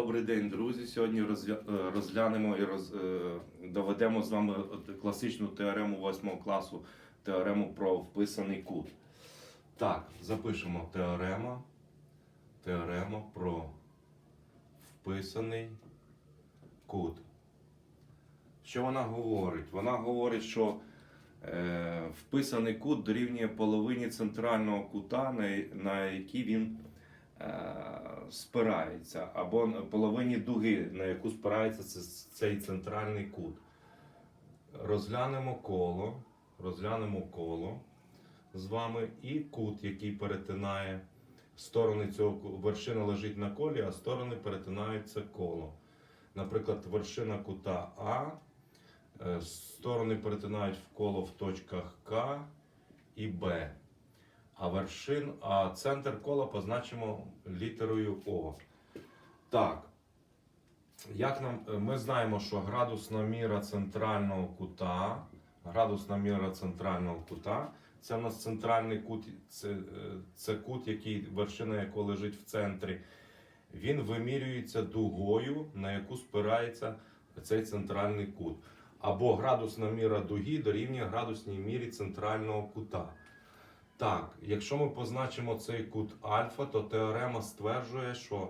Добрий день, друзі. Сьогодні е, розглянемо і роз, е, доведемо з вами класичну теорему 8 класу, теорему про вписаний кут. Так, запишемо теорема. Теорема про вписаний кут. Що вона говорить? Вона говорить, що е, вписаний кут дорівнює половині центрального кута, на, на який він спирається, або половині дуги, на яку спирається цей центральний кут. Розглянемо коло, розглянемо коло з вами і кут, який перетинає сторони цього вершина лежить на колі, а сторони перетинають це коло. Наприклад, вершина кута А, е, сторони перетинають в коло в точках К і Б. А вершин, а центр кола позначимо літерою О. Так. Як нам, е, ми знаємо, що градусна міра центрального кута, градусна міра центрального кута, це у нас центральний кут, це, е, це кут, який, вершина якого лежить в центрі. Він вимірюється дугою, на яку спирається цей центральний кут. Або градусна міра дуги дорівнює градусній мірі центрального кута. Так, якщо ми позначимо цей кут альфа, то теорема стверджує, що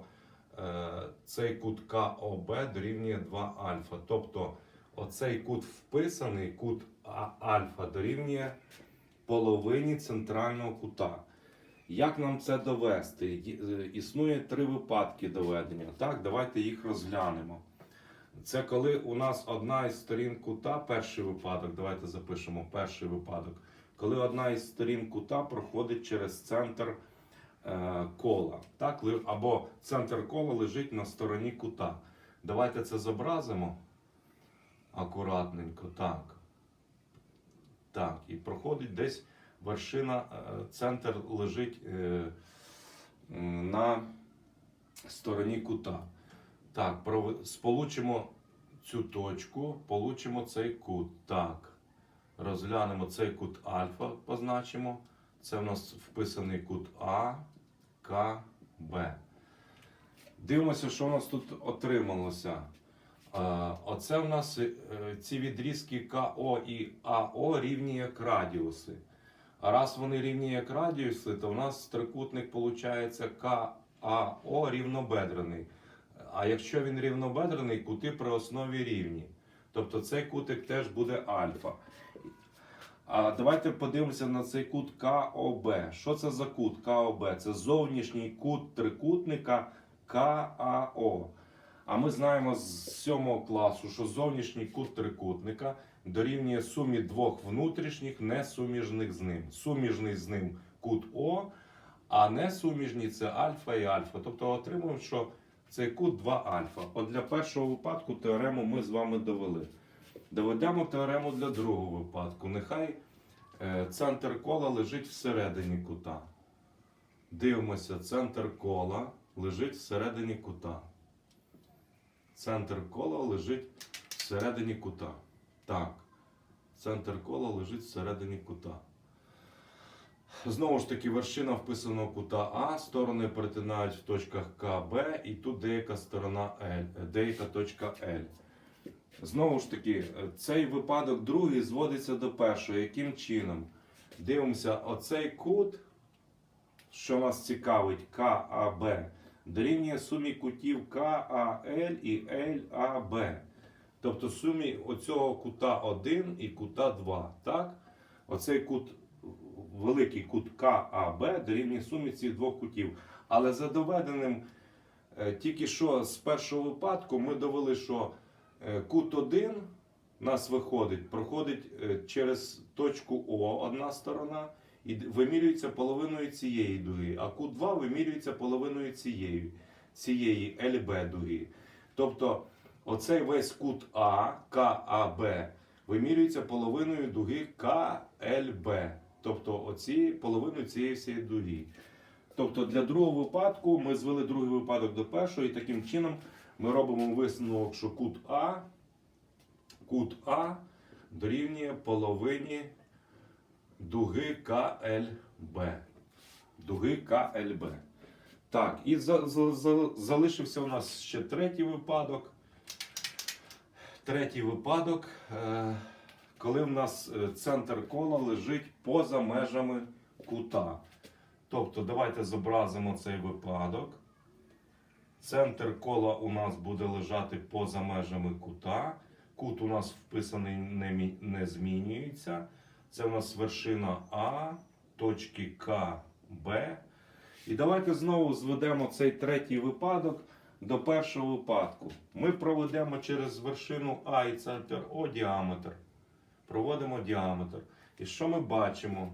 е, цей кут КОБ дорівнює 2 альфа. Тобто оцей кут вписаний, кут альфа дорівнює половині центрального кута. Як нам це довести? Е, Існує три випадки доведення. Так, давайте їх розглянемо. Це коли у нас одна із сторін кута, перший випадок, давайте запишемо перший випадок, коли одна із сторін кута проходить через центр е, кола. Так? Або центр кола лежить на стороні кута. Давайте це зобразимо акуратненько. Так. Так, і проходить десь вершина, е, центр лежить е, на стороні кута. Так, сполучимо цю точку, получимо цей кут. Так. Розглянемо цей кут альфа, позначимо. Це в нас вписаний кут А, К, Б. Дивимося, що у нас тут отрималося. Е, Оце у нас е, ці відрізки КО і АО рівні як радіуси. А раз вони рівні як радіуси, то у нас трикутник виходить КАО рівнобедрений. А якщо він рівнобедрений, кути при основі рівні. Тобто цей кутик теж буде альфа. А давайте подивимося на цей кут КОБ. Що це за кут КОБ? Це зовнішній кут трикутника КАО. А ми знаємо з 7 класу, що зовнішній кут трикутника дорівнює сумі двох внутрішніх, несуміжних з ним. Суміжний з ним кут О, а несуміжні це альфа і альфа. Тобто отримуємо, що цей кут 2 альфа. От для першого випадку теорему ми з вами довели. Доведемо теорему для другого випадку. Нехай е, центр кола лежить всередині кута. Дивимося, центр кола лежить всередині кута. Центр кола лежить всередині кута. Так. Центр кола лежить всередині кута. Знову ж таки, вершина вписаного кута А, сторони перетинають в точках К, Б, і тут деяка сторона L, е, деяка точка L. Знову ж таки, е, цей випадок другий зводиться до першого. Яким чином? Дивимося, оцей кут, що нас цікавить, КАБ, дорівнює сумі кутів КАЛ і ЛАБ. Тобто сумі оцього кута 1 і кута 2. Так? Оцей кут, великий кут КАБ дорівнює сумі цих двох кутів. Але за доведеним е, тільки що з першого випадку ми довели, що е, кут 1 нас виходить, проходить е, через точку О одна сторона і вимірюється половиною цієї дуги, а кут 2 вимірюється половиною цієї, цієї ЛБ дуги. Тобто оцей весь кут А, КАБ, вимірюється половиною дуги КЛБ. Тобто оці половиною цієї всієї дуги. Тобто для другого випадку ми звели другий випадок до першого, і таким чином ми робимо висновок, що кут А, кут А дорівнює половині дуги КЛБ. Дуги КЛБ. Так, і за, за, за, залишився у нас ще третій випадок. Третій випадок, е, коли в нас е, центр кола лежить поза межами кута. Тобто, давайте зобразимо цей випадок. Центр кола у нас буде лежати поза межами кута. Кут у нас вписаний не, не змінюється. Це у нас вершина А, точки К, Б. І давайте знову зведемо цей третій випадок до першого випадку. Ми проведемо через вершину А і центр О діаметр. Проводимо діаметр. І що ми бачимо?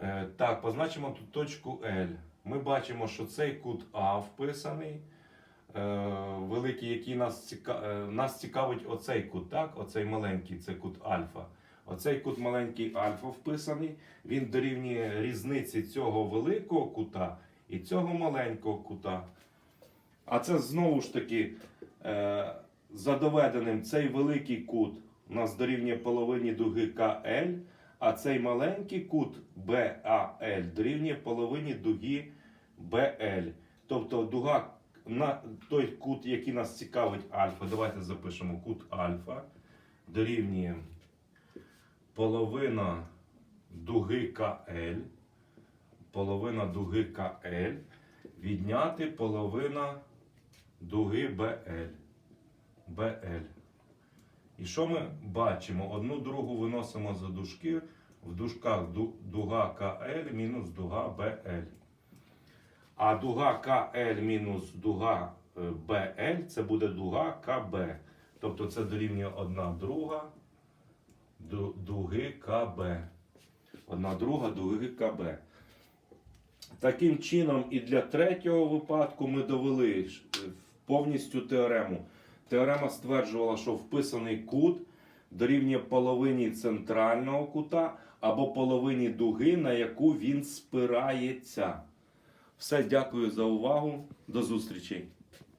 Е, так, позначимо тут точку L. Ми бачимо, що цей кут А вписаний. Е, великий, який нас, ціка... е, нас цікавить оцей кут, так? Оцей маленький, це кут альфа. Оцей кут маленький альфа вписаний. Він дорівнює різниці цього великого кута і цього маленького кута. А це знову ж таки за доведеним цей великий кут у нас дорівнює половині дуги КЛ, а цей маленький кут БАЛ дорівнює половині дуги БЛ. Тобто дуга на той кут, який нас цікавить альфа. Давайте запишемо кут альфа дорівнює половина дуги КЛ, половина дуги КЛ, відняти половина дуги БЛ. БЛ. І що ми бачимо? Одну другу виносимо за дужки, в дужках дуга КЛ мінус дуга БЛ. А дуга КЛ мінус дуга е, БЛ це буде дуга КБ. Тобто це дорівнює одна друга ду- дуги КБ. Одна друга дуги КБ. Таким чином, і для третього випадку ми довели е, повністю теорему. Теорема стверджувала, що вписаний кут дорівнює половині центрального кута або половині дуги, на яку він спирається. Все, дякую за увагу. До зустрічі.